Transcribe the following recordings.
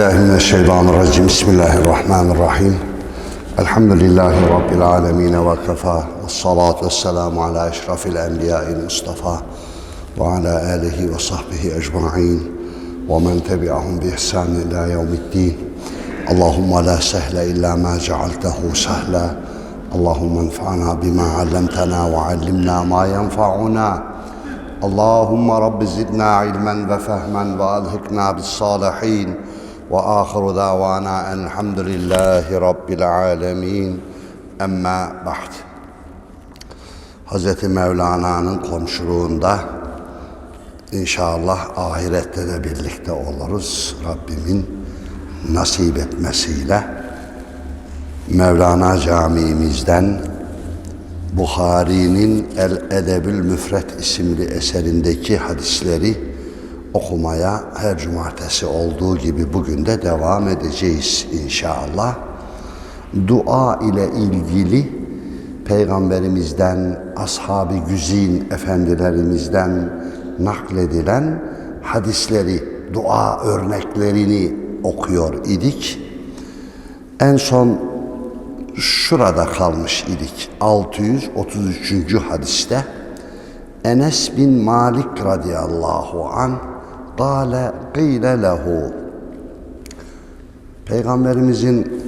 billahi. Bismillahirrahmanirrahim. Elhamdülillahi Rabbil alemin ve kefa. Ve salatu ve selamu ala eşrafil enbiya'il mustafa. Ve ala alihi ve sahbihi ecma'in. Ve men tebi'ahum bi ihsan ila yevmiddin. Allahumma la sehle illa ma cealtehu sehla. Allahumma enfa'na bima allamtana ve allimna ma yenfa'una. Allahumma Rabbi zidna ilmen ve fehmen ve alhikna bis salihin. واخر دعوانا ان الحمد لله رب العالمين اما بعد Hz. Mevlana'nın komşuluğunda inşallah ahirette de birlikte oluruz. Rabbimin nasip etmesiyle Mevlana Camii'mizden Bukhari'nin El Edebül Müfret isimli eserindeki hadisleri okumaya her cumartesi olduğu gibi bugün de devam edeceğiz inşallah. Dua ile ilgili Peygamberimizden, ashab-ı güzin efendilerimizden nakledilen hadisleri, dua örneklerini okuyor idik. En son şurada kalmış idik. 633. hadiste Enes bin Malik radıyallahu an Kale qile lehu Peygamberimizin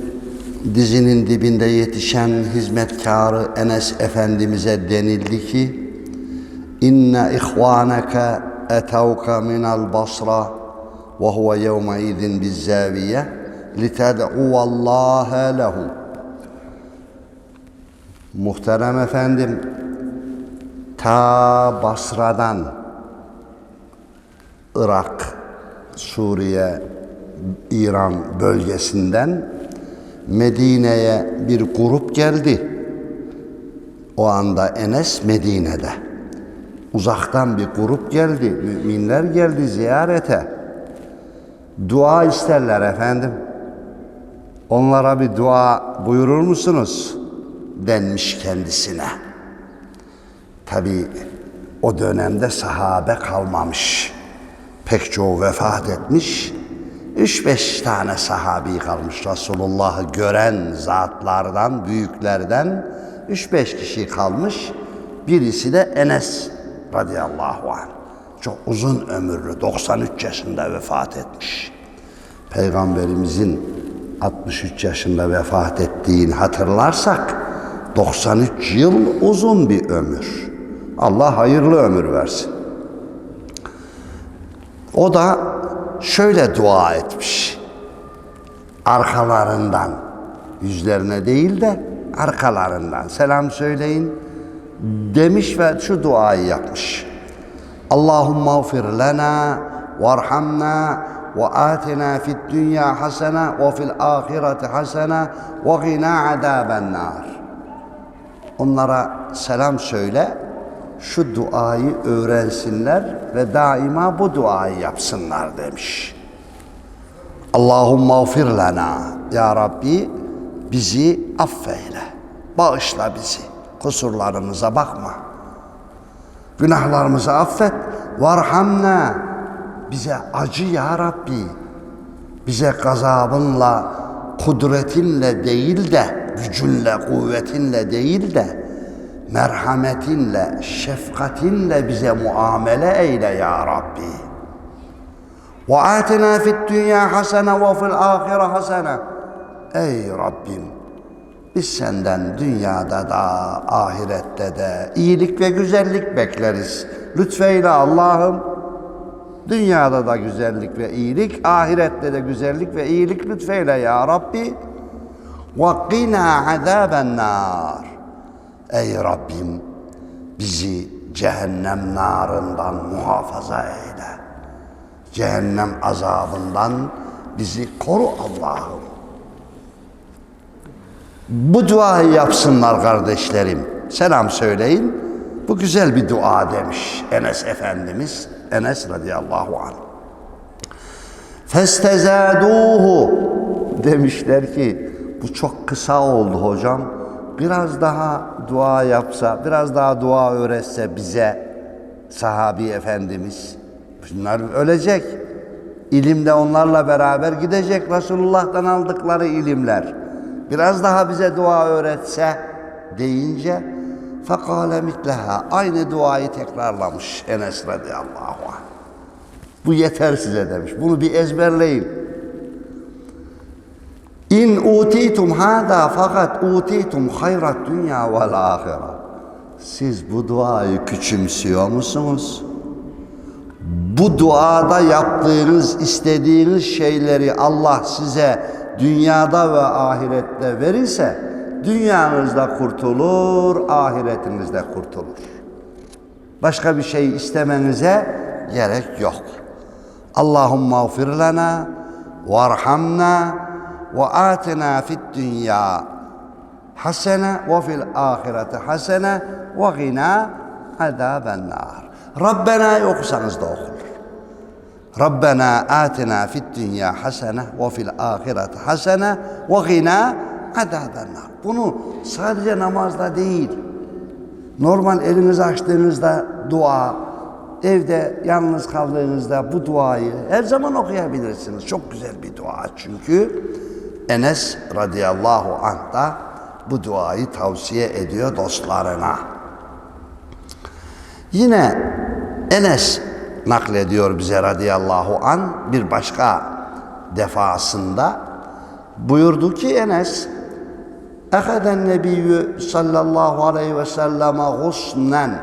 dizinin dibinde yetişen hizmetkarı Enes Efendimiz'e denildi ki İnne ihvaneke etavka minel basra ve huve yevme idin bizzaviye lited'uvallâhe lehu. Muhterem efendim, ta Basra'dan Irak, Suriye, İran bölgesinden Medine'ye bir grup geldi. O anda Enes Medine'de. Uzaktan bir grup geldi. Müminler geldi ziyarete. Dua isterler efendim. Onlara bir dua buyurur musunuz? denmiş kendisine. Tabi o dönemde sahabe kalmamış. Pek çoğu vefat etmiş. Üç beş tane sahabi kalmış Resulullah'ı gören zatlardan, büyüklerden üç beş kişi kalmış. Birisi de Enes radıyallahu anh. Çok uzun ömürlü, 93 yaşında vefat etmiş. Peygamberimizin 63 yaşında vefat ettiğini hatırlarsak 93 yıl uzun bir ömür. Allah hayırlı ömür versin. O da şöyle dua etmiş. Arkalarından, yüzlerine değil de arkalarından selam söyleyin demiş ve şu duayı yapmış. Allahumma gfir lana varhamna ve atina fid dünya hasene ve fil ahireti hasene ve gina azaben nar. Onlara selam söyle, şu duayı öğrensinler ve daima bu duayı yapsınlar demiş. Allahumma gfir lana. Ya Rabbi bizi affeyle. Bağışla bizi. Kusurlarımıza bakma. Günahlarımızı affet. Varhamna. Bize acı ya Rabbi. Bize gazabınla, kudretinle değil de gücünle, kuvvetinle değil de merhametinle, şefkatinle bize muamele eyle ya Rabbi. Ve atina fid dünya hasene ve fil ahire hasene. Ey Rabbim biz senden dünyada da ahirette de iyilik ve güzellik bekleriz. Lütfeyle Allah'ım dünyada da güzellik ve iyilik, ahirette de güzellik ve iyilik lütfeyle ya Rabbi. Ve qina azaben nar. Ey Rabbim bizi cehennem narından muhafaza eyle. Cehennem azabından bizi koru Allah'ım. Bu duayı yapsınlar kardeşlerim. Selam söyleyin. Bu güzel bir dua demiş Enes Efendimiz. Enes radıyallahu anh. Festezaduhu demişler ki bu çok kısa oldu hocam. Biraz daha dua yapsa, biraz daha dua öğretse bize sahabi efendimiz. Bunlar ölecek. İlim de onlarla beraber gidecek Resulullah'tan aldıkları ilimler. Biraz daha bize dua öğretse deyince fekale mitleha aynı duayı tekrarlamış Enes radıyallahu anh. Bu yeter size demiş. Bunu bir ezberleyin. İn utitum hada fakat utitum hayrat dünya vel ahire. Siz bu duayı küçümsüyor musunuz? Bu duada yaptığınız, istediğiniz şeyleri Allah size dünyada ve ahirette verirse dünyanızda kurtulur, ahiretinizde kurtulur. Başka bir şey istemenize gerek yok. Allahumma gfir lana varhamna dünya hasene ve fil ahireti hasene ve gina azaben nar. Rabbena okusanız da okunur. Rabbena atina fid dünya hasene ve fil ahireti hasene ve gina azaben nar. Bunu sadece namazda değil, normal elinizi açtığınızda dua, evde yalnız kaldığınızda bu duayı her zaman okuyabilirsiniz. Çok güzel bir dua çünkü Enes radıyallahu anh da bu duayı tavsiye ediyor dostlarına. Yine Enes naklediyor bize radıyallahu an bir başka defasında buyurdu ki Enes Eheden nebiyyü sallallahu aleyhi ve selleme gusnen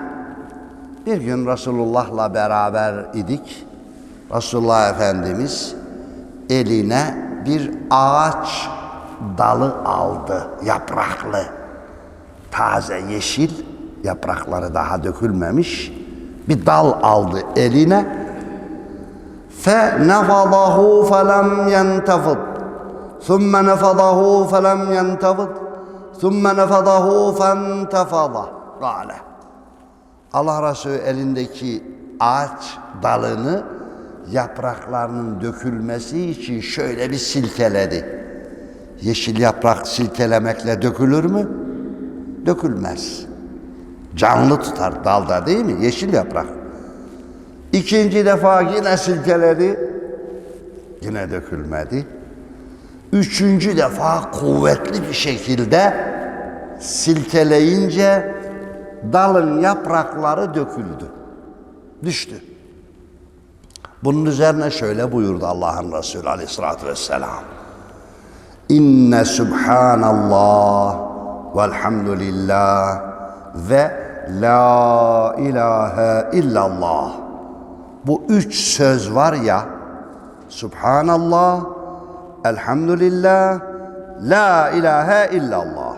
bir gün Resulullah'la beraber idik. Resulullah Efendimiz eline bir ağaç dalı aldı yapraklı. Taze yeşil yaprakları daha dökülmemiş bir dal aldı eline. Fe nefadahu felem yentefid. Thumme nefadahu felem yentefid. Thumme nefadahu fentefada. Gale. Allah Resulü elindeki ağaç dalını yapraklarının dökülmesi için şöyle bir silkeledi. Yeşil yaprak silkelemekle dökülür mü? Dökülmez. Canlı tutar dalda değil mi? Yeşil yaprak. İkinci defa yine silkeledi. Yine dökülmedi. Üçüncü defa kuvvetli bir şekilde silkeleyince dalın yaprakları döküldü. Düştü. Bunun üzerine şöyle buyurdu Allah'ın Resulü aleyhissalatü vesselam. İnne subhanallah velhamdülillah ve la ilahe illallah. Bu üç söz var ya, subhanallah, elhamdülillah, la ilahe illallah.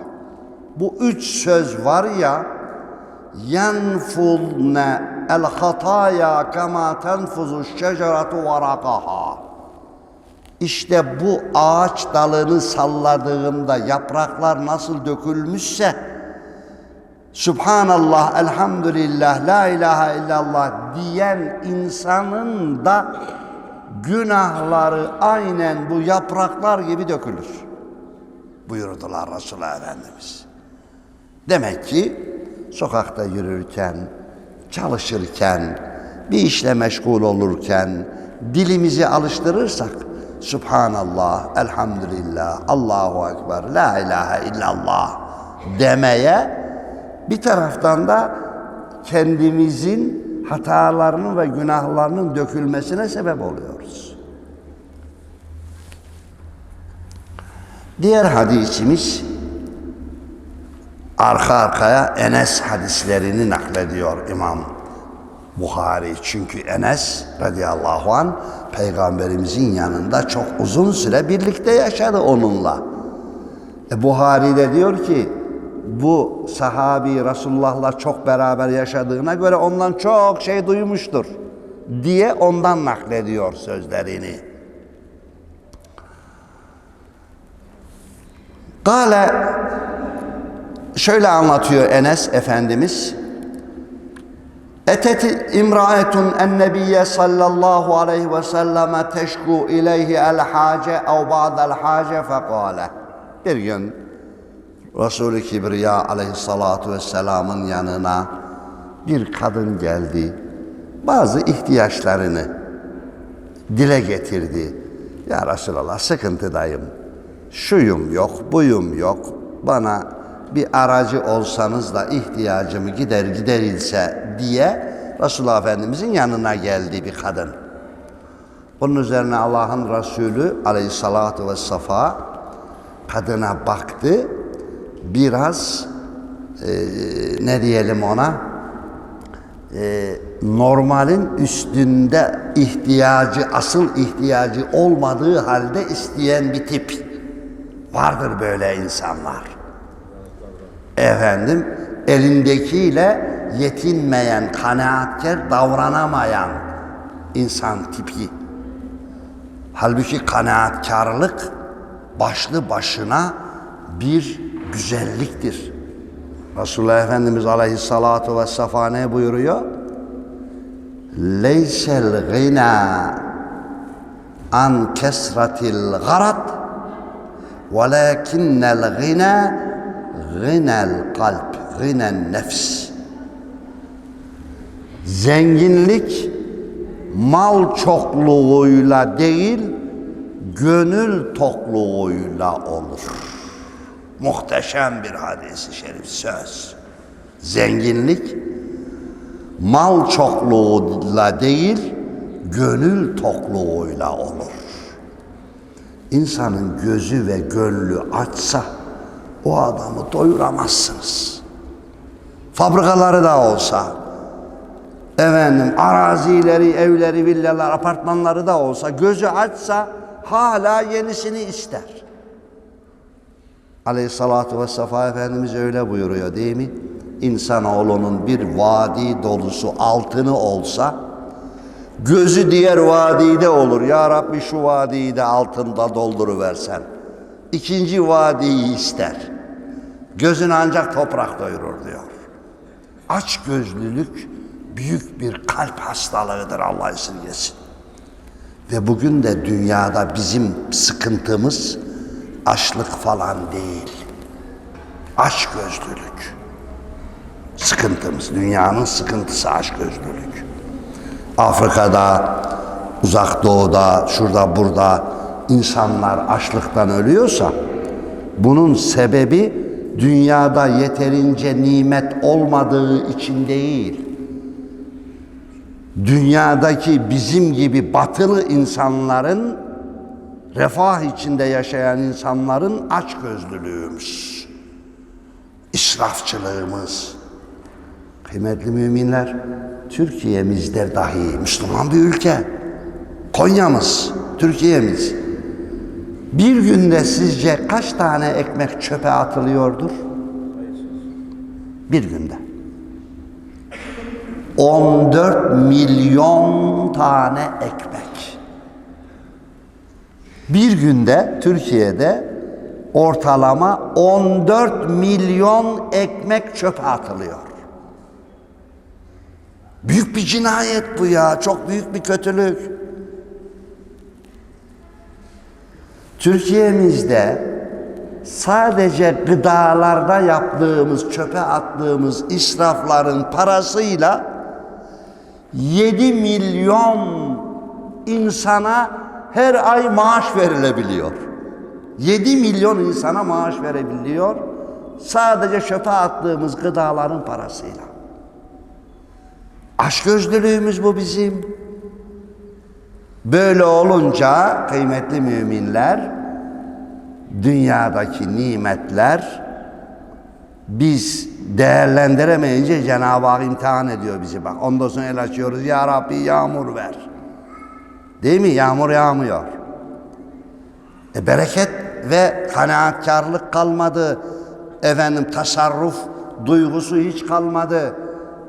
Bu üç söz var ya, yenfulne el hataya kema tenfuzu şeceretu varakaha. İşte bu ağaç dalını salladığımda yapraklar nasıl dökülmüşse Subhanallah, elhamdülillah, la ilahe illallah diyen insanın da günahları aynen bu yapraklar gibi dökülür. Buyurdular Resulullah Efendimiz. Demek ki sokakta yürürken, çalışırken, bir işle meşgul olurken dilimizi alıştırırsak Subhanallah, Elhamdülillah, Allahu Ekber, La ilahe illallah demeye bir taraftan da kendimizin hatalarının ve günahlarının dökülmesine sebep oluyoruz. Diğer hadisimiz arka arkaya Enes hadislerini naklediyor İmam Buhari. Çünkü Enes radıyallahu an peygamberimizin yanında çok uzun süre birlikte yaşadı onunla. E, Buhari de diyor ki bu sahabi Resulullah'la çok beraber yaşadığına göre ondan çok şey duymuştur diye ondan naklediyor sözlerini. Kale şöyle anlatıyor Enes Efendimiz. Etet imraetun en nebiyye sallallahu aleyhi ve selleme teşku ileyhi el hace ev ba'del hace fekale. Bir gün Resul-i Kibriya aleyhissalatu vesselamın yanına bir kadın geldi. Bazı ihtiyaçlarını dile getirdi. Ya Resulallah sıkıntıdayım. Şuyum yok, buyum yok. Bana bir aracı olsanız da ihtiyacımı gider giderilse diye Resulullah Efendimizin yanına geldi bir kadın. Bunun üzerine Allah'ın Resulü aleyhissalatu vessefa kadına baktı. Biraz e, ne diyelim ona e, normalin üstünde ihtiyacı, asıl ihtiyacı olmadığı halde isteyen bir tip. Vardır böyle insanlar. Efendim elindekiyle yetinmeyen, kanaatkar davranamayan insan tipi. Halbuki kanaatkarlık başlı başına bir güzelliktir. Resulullah Efendimiz Aleyhissalatu vessefa ne buyuruyor? Leysel gina an kesratil garat velakinnel gina ginel kalp, ginen nefs. Zenginlik mal çokluğuyla değil, gönül tokluğuyla olur. Muhteşem bir hadisi şerif söz. Zenginlik mal çokluğuyla değil, gönül tokluğuyla olur. İnsanın gözü ve gönlü açsa o adamı doyuramazsınız. Fabrikaları da olsa, efendim arazileri, evleri, villalar, apartmanları da olsa gözü açsa hala yenisini ister. Aleyhissalatu vessefa Efendimiz öyle buyuruyor değil mi? İnsanoğlunun bir vadi dolusu altını olsa gözü diğer vadide olur. Ya Rabbi şu vadiyi de altında dolduruversen. İkinci vadiyi ister. Gözünü ancak toprak doyurur diyor. Aç gözlülük büyük bir kalp hastalığıdır Allah esirgesin. Ve bugün de dünyada bizim sıkıntımız açlık falan değil. Aç gözlülük. Sıkıntımız, dünyanın sıkıntısı aç gözlülük. Afrika'da, uzak doğuda, şurada burada insanlar açlıktan ölüyorsa bunun sebebi dünyada yeterince nimet olmadığı için değil dünyadaki bizim gibi batılı insanların refah içinde yaşayan insanların açgözlülüğümüz, israfçılığımız. Kıymetli müminler, Türkiye'mizde dahi Müslüman bir ülke. Konya'mız, Türkiye'miz. Bir günde sizce kaç tane ekmek çöpe atılıyordur? Bir günde. 14 milyon tane ekmek. Bir günde Türkiye'de ortalama 14 milyon ekmek çöpe atılıyor. Büyük bir cinayet bu ya, çok büyük bir kötülük. Türkiye'mizde sadece gıdalarda yaptığımız, çöpe attığımız israfların parasıyla 7 milyon insana her ay maaş verilebiliyor. 7 milyon insana maaş verebiliyor. Sadece çöpe attığımız gıdaların parasıyla. Açgözlülüğümüz bu bizim. Böyle olunca kıymetli müminler dünyadaki nimetler biz değerlendiremeyince Cenab-ı Hak imtihan ediyor bizi bak. Ondan sonra el açıyoruz. Ya Rabbi yağmur ver. Değil mi? Yağmur yağmıyor. E bereket ve kanaatkarlık kalmadı. Efendim tasarruf duygusu hiç kalmadı.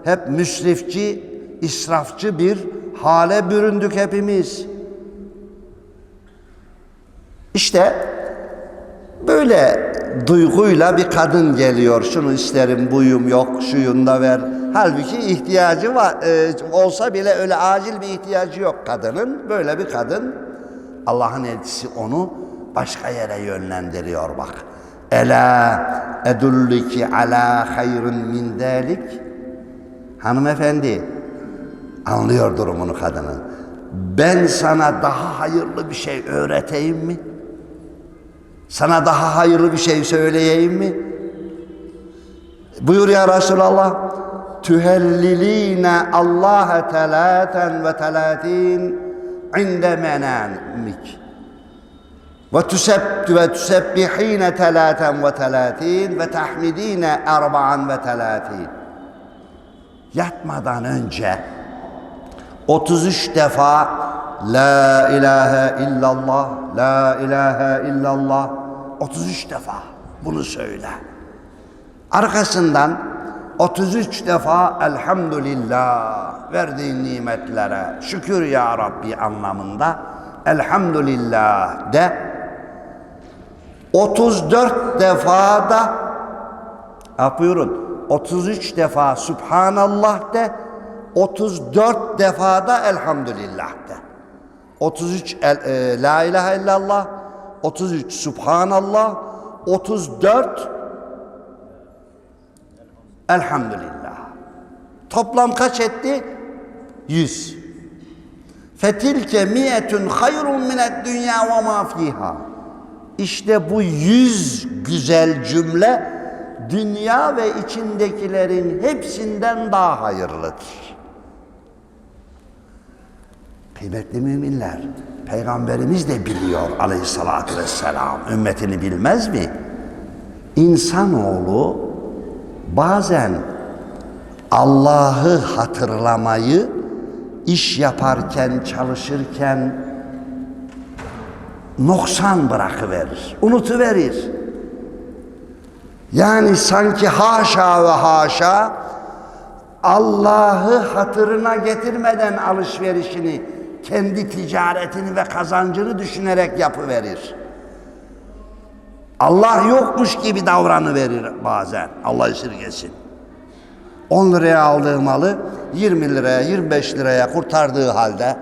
Hep müsrifçi, israfçı bir hale büründük hepimiz. İşte böyle duyguyla bir kadın geliyor. Şunu isterim, buyum yok, şuyun da ver. Halbuki ihtiyacı var, e, olsa bile öyle acil bir ihtiyacı yok kadının. Böyle bir kadın, Allah'ın elçisi onu başka yere yönlendiriyor bak. Ela edulliki ala hayrun min dalik. Hanımefendi, anlıyor durumunu kadının. ben sana daha hayırlı bir şey öğreteyim mi? Sana daha hayırlı bir şey söyleyeyim mi? Buyur ya Resulallah. Tühelliline Allah'a telaten ve telatin inde menamik. Ve tüsebb ve tüsebbihine telaten ve telatin ve tahmidine erba'an ve telatin. Yatmadan önce 33 defa La ilahe illallah, La ilahe illallah. 33 defa bunu söyle. Arkasından 33 defa elhamdülillah verdiğin nimetlere şükür ya Rabbi anlamında elhamdülillah de. 34 defa da yapıyorum 33 defa Subhanallah de 34 defa da elhamdülillah de 33 el, e, la ilahe illallah 33 Subhanallah 34 Elhamdülillah. Toplam kaç etti? Yüz. Fetilke miyetun hayrun mined dünya ve ma fiha. İşte bu yüz güzel cümle dünya ve içindekilerin hepsinden daha hayırlıdır. Kıymetli müminler, Peygamberimiz de biliyor aleyhissalatü vesselam. Ümmetini bilmez mi? İnsanoğlu bazen Allah'ı hatırlamayı iş yaparken, çalışırken noksan bırakıverir, unutuverir. Yani sanki haşa ve haşa Allah'ı hatırına getirmeden alışverişini, kendi ticaretini ve kazancını düşünerek yapıverir. Allah yokmuş gibi davranıverir bazen. Allah esirgesin. 10 liraya aldığı malı 20 liraya, 25 liraya kurtardığı halde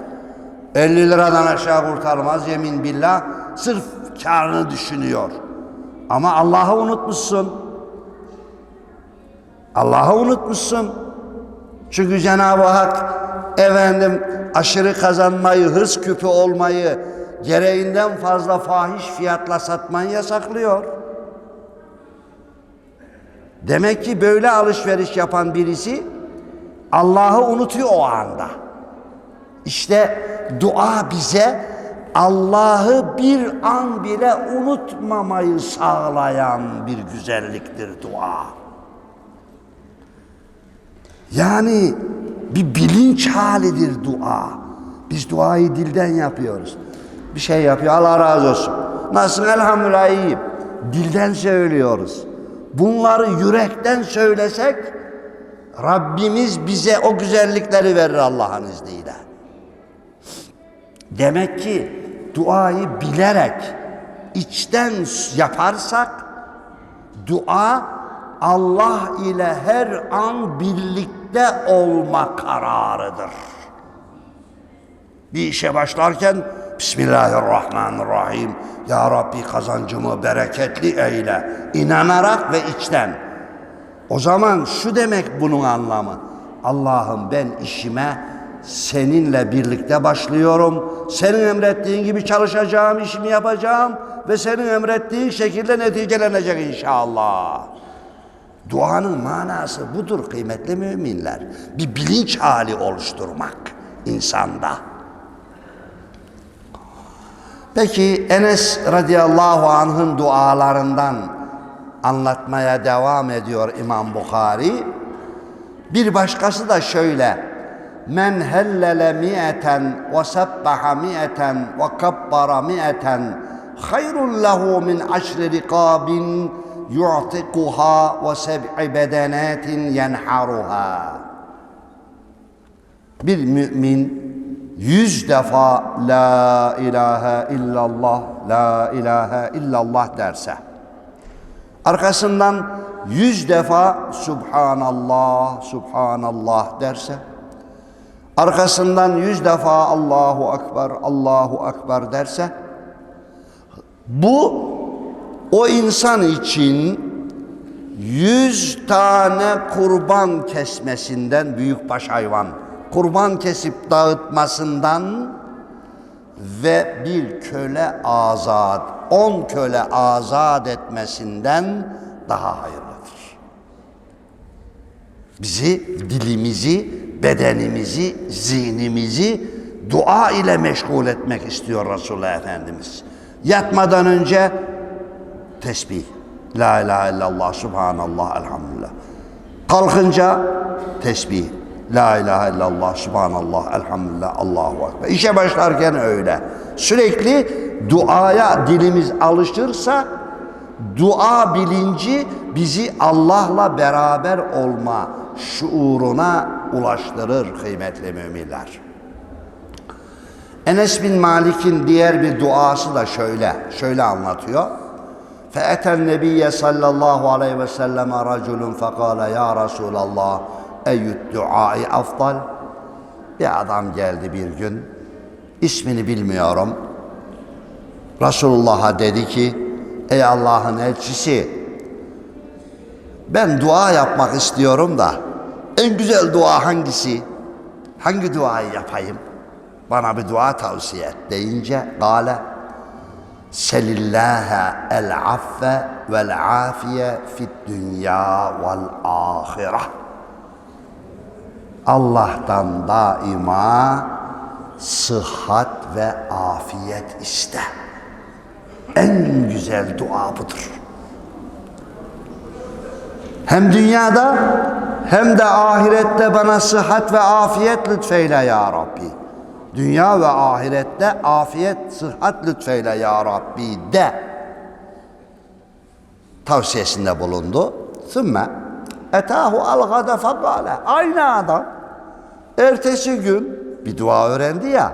50 liradan aşağı kurtarmaz yemin billah sırf karını düşünüyor. Ama Allah'ı unutmuşsun. Allah'ı unutmuşsun. Çünkü Cenab-ı Hak efendim aşırı kazanmayı, hırs küpü olmayı, gereğinden fazla fahiş fiyatla satmayı yasaklıyor. Demek ki böyle alışveriş yapan birisi Allah'ı unutuyor o anda. İşte dua bize Allah'ı bir an bile unutmamayı sağlayan bir güzelliktir dua. Yani bir bilinç halidir dua. Biz duayı dilden yapıyoruz. Bir şey yapıyor Allah razı olsun. Nasılsın elhamdülillah iyiyim. Dilden söylüyoruz. Bunları yürekten söylesek Rabbimiz bize o güzellikleri verir Allah'ın izniyle. Demek ki duayı bilerek içten yaparsak dua Allah ile her an birlikte olma kararıdır. Bir işe başlarken Bismillahirrahmanirrahim. Ya Rabbi kazancımı bereketli eyle. İnanarak ve içten. O zaman şu demek bunun anlamı. Allah'ım ben işime seninle birlikte başlıyorum. Senin emrettiğin gibi çalışacağım, işimi yapacağım ve senin emrettiğin şekilde neticelenecek inşallah. Duanın manası budur kıymetli müminler. Bir bilinç hali oluşturmak insanda. Peki Enes radıyallahu anh'ın dualarından anlatmaya devam ediyor İmam Bukhari. Bir başkası da şöyle. Men hellele mi'eten ve sabbaha mi'eten ve kabbara mi'eten hayrun lehu min aşri rikabin yu'tikuha ve seb'i bedenatin yenharuha. Bir mümin yüz defa la ilahe illallah, la ilahe illallah derse, arkasından yüz defa subhanallah, subhanallah derse, arkasından yüz defa Allahu Ekber, Allahu Ekber derse, bu o insan için yüz tane kurban kesmesinden büyükbaş hayvan kurban kesip dağıtmasından ve bir köle azat, on köle azat etmesinden daha hayırlıdır. Bizi, dilimizi, bedenimizi, zihnimizi dua ile meşgul etmek istiyor Resulullah Efendimiz. Yatmadan önce tesbih. La ilahe illallah, subhanallah, elhamdülillah. Kalkınca tesbih. La ilahe illallah, subhanallah, elhamdülillah, Allahu ekber. İşe başlarken öyle. Sürekli duaya dilimiz alışırsa dua bilinci bizi Allah'la beraber olma şuuruna ulaştırır kıymetli müminler. Enes bin Malik'in diğer bir duası da şöyle, şöyle anlatıyor. فأتى النبي صلى الله عليه وسلم رجل فقال ya Resulallah eyyüd duai afdal bir adam geldi bir gün ismini bilmiyorum Resulullah'a dedi ki ey Allah'ın elçisi ben dua yapmak istiyorum da en güzel dua hangisi? Hangi duayı yapayım? Bana bir dua tavsiye et deyince gale Selillâhe el affe vel afiye fid dünya vel ahireh. Allah'tan daima sıhhat ve afiyet iste. En güzel dua budur. Hem dünyada hem de ahirette bana sıhhat ve afiyet lütfeyle ya Rabbi. Dünya ve ahirette afiyet, sıhhat lütfeyle ya Rabbi de tavsiyesinde bulundu. Sümme etahu algada fekale. Aynı adam ertesi gün bir dua öğrendi ya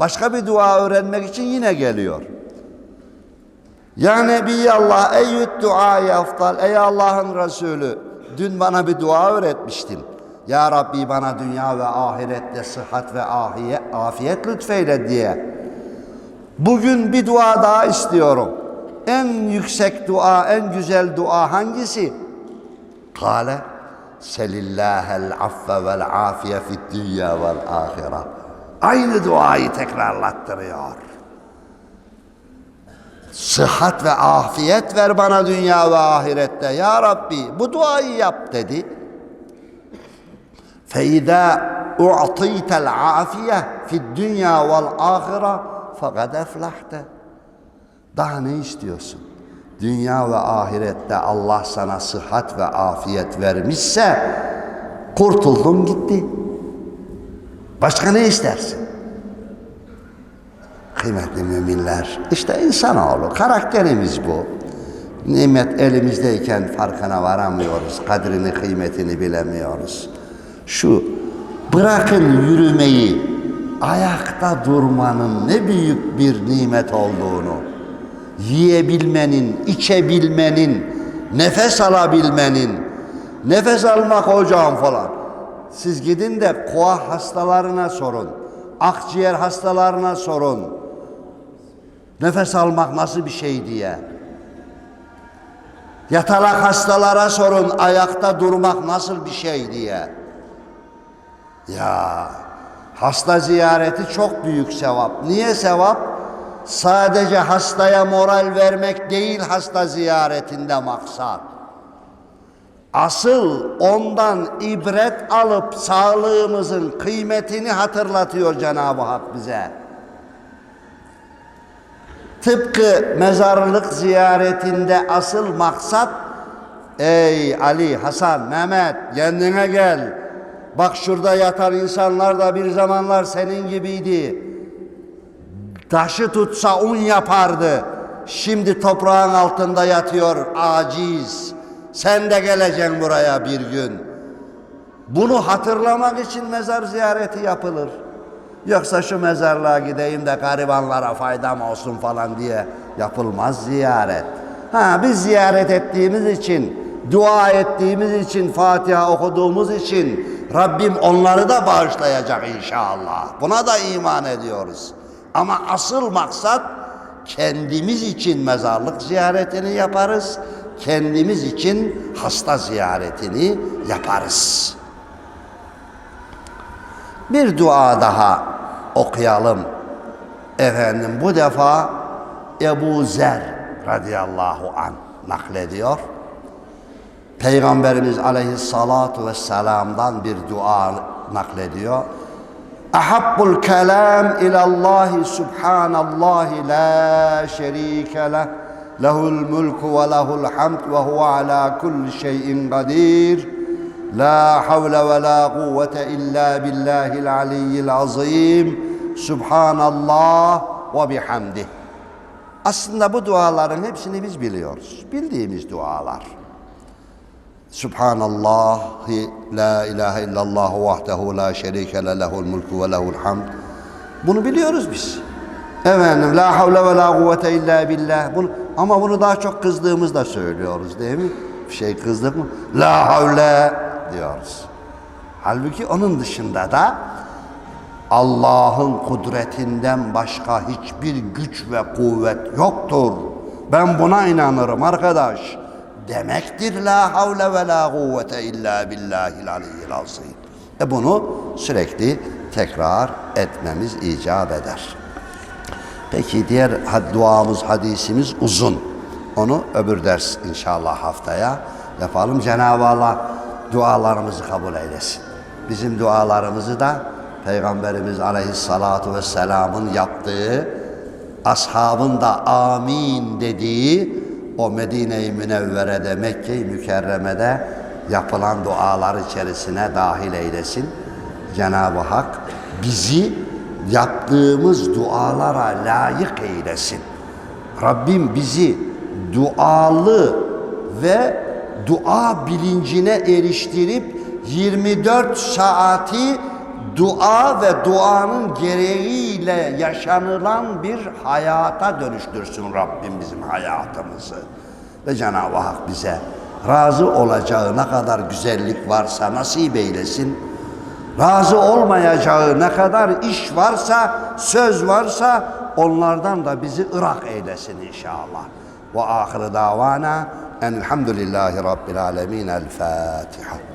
başka bir dua öğrenmek için yine geliyor. Ya Nebiyallah eyyüt duayı aftal. Ey Allah'ın Resulü dün bana bir dua öğretmiştin. Ya Rabbi bana dünya ve ahirette sıhhat ve ahiye, afiyet lütfeyle diye. Bugün bir dua daha istiyorum. En yüksek dua, en güzel dua hangisi? Kale selillahel affe vel afiye fid dünya vel ahire. Aynı duayı tekrarlattırıyor. Sıhhat ve afiyet ver bana dünya ve ahirette ya Rabbi. Bu duayı yap dedi. فإذا أعطيت العافية في الدنيا والآخرة fakat eflahte. Daha ne istiyorsun? Dünya ve ahirette Allah sana sıhhat ve afiyet vermişse kurtuldun gitti. Başka ne istersin? Kıymetli müminler, işte insanoğlu, karakterimiz bu. Nimet elimizdeyken farkına varamıyoruz, kadrini, kıymetini bilemiyoruz şu bırakın yürümeyi ayakta durmanın ne büyük bir nimet olduğunu yiyebilmenin, içebilmenin, nefes alabilmenin, nefes almak hocam falan. Siz gidin de koa hastalarına sorun, akciğer hastalarına sorun. Nefes almak nasıl bir şey diye. Yatalak hastalara sorun, ayakta durmak nasıl bir şey diye. Ya hasta ziyareti çok büyük sevap. Niye sevap? Sadece hastaya moral vermek değil hasta ziyaretinde maksat. Asıl ondan ibret alıp sağlığımızın kıymetini hatırlatıyor Cenab-ı Hak bize. Tıpkı mezarlık ziyaretinde asıl maksat Ey Ali, Hasan, Mehmet kendine gel. Bak şurada yatan insanlar da bir zamanlar senin gibiydi. Taşı tutsa un yapardı. Şimdi toprağın altında yatıyor aciz. Sen de geleceksin buraya bir gün. Bunu hatırlamak için mezar ziyareti yapılır. Yoksa şu mezarlığa gideyim de garibanlara faydam olsun falan diye yapılmaz ziyaret. Ha biz ziyaret ettiğimiz için, dua ettiğimiz için, Fatiha okuduğumuz için Rabbim onları da bağışlayacak inşallah. Buna da iman ediyoruz. Ama asıl maksat kendimiz için mezarlık ziyaretini yaparız. Kendimiz için hasta ziyaretini yaparız. Bir dua daha okuyalım. Efendim bu defa Ebu Zer radıyallahu an naklediyor. Peygamberimiz aleyhissalatu vesselam'dan bir dua naklediyor. Ahabbul kelam ilallahi subhanallahi la şerike leh. Lehul mulku ve lehul hamd ve huve ala kulli şeyin kadir. La havle ve la kuvvete illa billahil aliyyil azim. Subhanallah ve bihamdih. Aslında bu duaların hepsini biz biliyoruz. Bildiğimiz dualar. Subhanallah, la ilahe illallah vahdehu la şerike le lehul mulku ve lehul hamd. Bunu biliyoruz biz. Efendim, la havle ve la kuvvete illa billah. Bunu, ama bunu daha çok kızdığımızda söylüyoruz değil mi? Bir şey kızdık mı? La havle diyoruz. Halbuki onun dışında da Allah'ın kudretinden başka hiçbir güç ve kuvvet yoktur. Ben buna inanırım arkadaş. Demektir la havle ve la kuvvete illa billahil aliyyil azim. E bunu sürekli tekrar etmemiz icap eder. Peki diğer duamız, hadisimiz uzun. Onu öbür ders inşallah haftaya yapalım. Cenab-ı Allah dualarımızı kabul eylesin. Bizim dualarımızı da Peygamberimiz Aleyhissalatu Vesselam'ın yaptığı, ashabın da amin dediği o Medine-i Münevvere'de, Mekke-i Mükerreme'de yapılan dualar içerisine dahil eylesin. Cenab-ı Hak bizi yaptığımız dualara layık eylesin. Rabbim bizi dualı ve dua bilincine eriştirip 24 saati dua ve duanın gereğiyle yaşanılan bir hayata dönüştürsün Rabbim bizim hayatımızı. Ve Cenab-ı Hak bize razı olacağı ne kadar güzellik varsa nasip eylesin. Razı olmayacağı ne kadar iş varsa, söz varsa onlardan da bizi ırak eylesin inşallah. Ve ahire davana enelhamdülillahi rabbil alemin. El Fatiha.